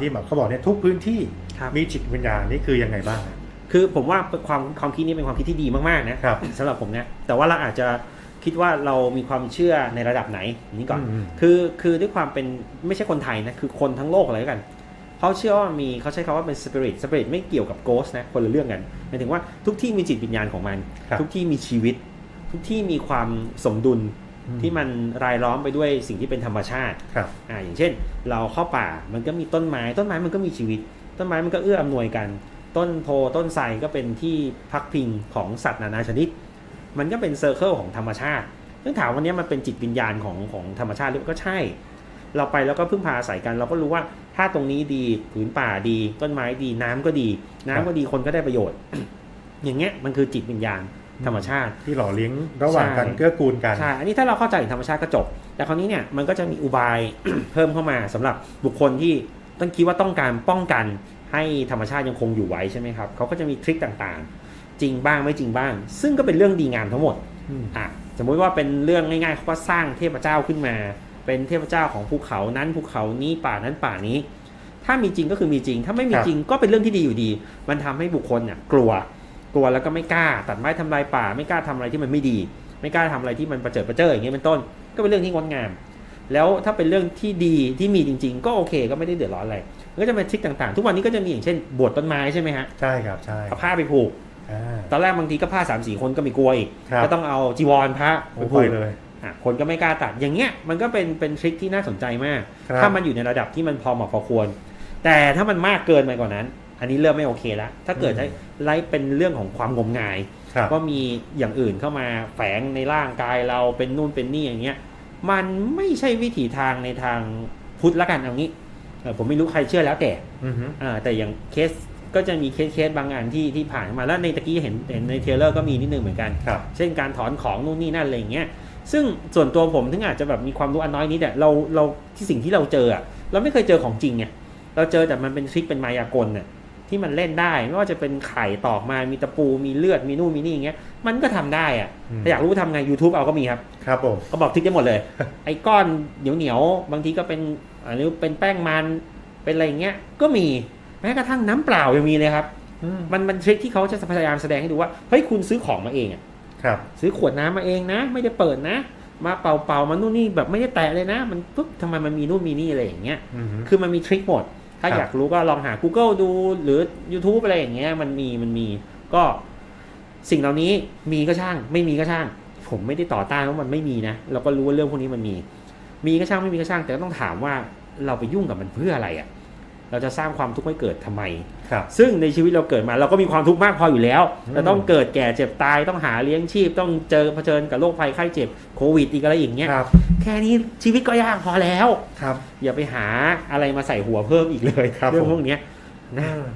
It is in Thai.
ที่แบบเขาบอกเนี่ยทุกพื้นที่ครับ มีจิตวิญญาณนี่คือยังไงบ้างคือผมว่าความความคิดนี้เป็นความคิดที่ดีมากๆนะครับสำหรับผมนะแต่ว่าเราอาจจะคิดว่าเรามีความเชื่อในระดับไหนอย่างนี้ก่อน อืม คือคือด้วยความเป็นไม่ใช่คนไทยนะคือคนทั้งโลกเลยแล้วกันเขาเชื่อว่ามีเขาใช้คำว่าเป็นสปิริตสปิริตไม่เกี่ยวกับโกสนะคนละเรื่องกันหมายถึงว่าทุกที่มีจิตวิญญาณของมัน ครับ ทุกที่มีชีวิต ทุกที่มีความสมดุลอืม ที่มันรายล้อมไปด้วยสิ่งที่เป็นธรรมชาติครับอ่าอย่างเช่น เราเข้าป่ามันก็มีต้นไม้ ต้นไม้มันก็มีชีวิต ต้นไม้มันก็เอื้ออำนวยกัน ต้นโพต้นไทรก็เป็นที่พักพิงของสัตว์นานาชนิด มันก็เป็นเซอร์เคิลของธรรมชาติซึ่งถามวันนี้มันเป็นจิตวิญญาณของของธรรมชาติหรือเปล่าก็ใช่ เราไปแล้วก็พึ่งพาอาศัยกัน เราก็รู้ว่าถ้าตรงนี้ดีผืนป่าดี ต้นไม้ดีน้ำก็ดี น้ำก็ดีคนก็ได้ประโยชน์ อย่างเงี้ยมันคือจิตวิญญาณ ธรรมชาติ ที่หล่อเลี้ยงระหว่างกันใช่เกื้อกูลกันใช่อันนี้ถ้าเราเข้าใจถึงธรรมชาติก็จบ แต่คราวนี้เนี่ยมันก็จะมีอุบายเพิ่มเข้ามาสำหรับบุคคลที่ต้องคิดว่าต้องการป้องกันให้ธรรมชาติยังคงอยู่ไว้ใช่ไหมครับเขาก็จะมีทริคต่างๆ จริงบ้างไม่จริงบ้าง ซึ่งก็เป็นเรื่องดีงามทั้งหมดอืมอะสมมุติว่าเป็นเรื่องง่ายๆเขาก็สร้างเทพเจ้าขึ้นมา เป็นเทพเจ้าของภูเขานั้นภูเขานี้ป่านั้นป่านี้ ถ้ามีจริงก็คือมีจริง ถ้าไม่มีครับจริงก็เป็นเรื่องที่ดีอยู่ดี มันทำให้บุคคลเนี่ยกลัวก ลัวแล้วก็ไม่กล้า ตัดไม้ทำลายป่า ไม่กล้าทำอะไรที่มันไม่ดี ไม่กล้าทำอะไรที่มันประเจิดประเจิออย่างเงี้ยเป็นต้น ก็เป็นเรื่องที่งดงาม แล้วถ้าเป็นเรื่องที่ดีที่มีจริง ๆ ก็โอเค ก็ไม่ได้เดือดร้อนอะไรก็จะเป็นทริคต่างๆ ทุกวันนี้ก็จะมีอย่างเช่น บวชต้นไม้ใช่ไหมฮะใช่ครับใช่เอาผ้าไปผูกอ่าตอนแรกบางทีก็ผ้าสามสี่คนก็มีกลัวอีกครับก็ต้องเอาจีวรพระโอ้ไปไปผูกเลยอะคนก็ไม่กล้าตัดอย่างเงี้ยมันก็เป็นเป็นทริคที่น่าสนใจมากครับถ้ามันอยู่ในระดับที่มันพอเหมาะพอควร แต่ถ้ามันมากเกินไปกว่านั้น อันนี้เริ่มไม่โอเคแล้วถ้าเกิดใช้ไล่เป็นเรื่องของความงมงายครับว่ามีอย่างอื่นเข้ามาแฝงในร่างกายเราเป็นนู่นเป็นนี่อย่างเงี้ย มันไม่ใช่วิถีทางในทางพุทธละกันเอางี้เออผมไม่รู้ใครเชื่อแล้วแต่อือฮึอ่าแต่อย่างเคสก็จะมีเคสเคสบางอันที่ที่ผ่านมาแล้วในตะกี้เห็นเห็นในเทรลเลอร์ก็มีนิดนึงเหมือนกันครับเช่นการถอนของนู่นนี่นั่นอะไรอย่างเงี้ยซึ่งส่วนตัวผมถึงอาจจะแบบมีความรู้อันน้อยนิดแต่เราเราที่สิ่งที่เราเจออะเราไม่เคยเจอของจริงไงเราเจอแต่มันเป็นทริคเป็นมายากลน่ะ ที่มันเล่นได้ ไม่ว่าจะเป็นไข่ตอกมา มีตะปู มีเลือด มีนู่นมีนี่อย่างเงี้ย มันก็ทำได้อะอืมถ้าอยากรู้ทำไง YouTube เอาก็มีครับ ครับผมก็บอกทริคได้หมดเลย ไอ้ก้อนเหนียวเหนียวๆบางทีก็เป็นอันนี้เป็นแป้งมัน เป็นอะไรอย่างเงี้ย ก็มี แม้กระทั่งน้ำเปล่ายังมีเลยครับอืมมันมันทริคที่เขาจะพยายามแสดงให้ดูว่า เฮ้ยคุณซื้อของมาเองอะครับ ซื้อขวดน้ำมาเองนะ ไม่ได้เปิดนะ มาเป่าๆมานู่นนี่แบบไม่ได้แตะเลยนะ มันปุ๊บทำไมมันมีนู่นมีนี่อะไรอย่างเงี้ยอือฮึคือมันมีทริคหมด ถ้าอยากรู้ก็ลองหา Google ดูหรือ YouTube อะไรอย่างเงี้ยมันมีมันมี ก็สิ่งเหล่านี้มีก็ช่าง ไม่มีก็ช่าง ผมไม่ได้ต่อต้านว่ามันไม่มีนะเราก็รู้ว่าเรื่องพวกนี้มันมี มีก็ช่างไม่มีก็ช่าง แต่ก็ต้องถามว่าเราไปยุ่งกับมันเพื่ออะไรอะ่ะ เราจะสร้างความทุกข์ให้เกิดทำไม ครับ ซึ่งในชีวิตเราเกิดมา เราก็มีความทุกข์มากพออยู่แล้วอืมเราต้องเกิดแก่เจ็บตายต้องหาเลี้ยงชีพ ต้องเจอเผชิญกับโรคภัยไข้เจ็บโควิดอีกอะไรอย่างเงี้ยครับ แค่นี้ชีวิตก็ยากพอแล้วครับ อย่าไปหาอะไรมาใส่หัวเพิ่มอีกเลยครับเรื่องผมพวกเนี้ยนะอ่า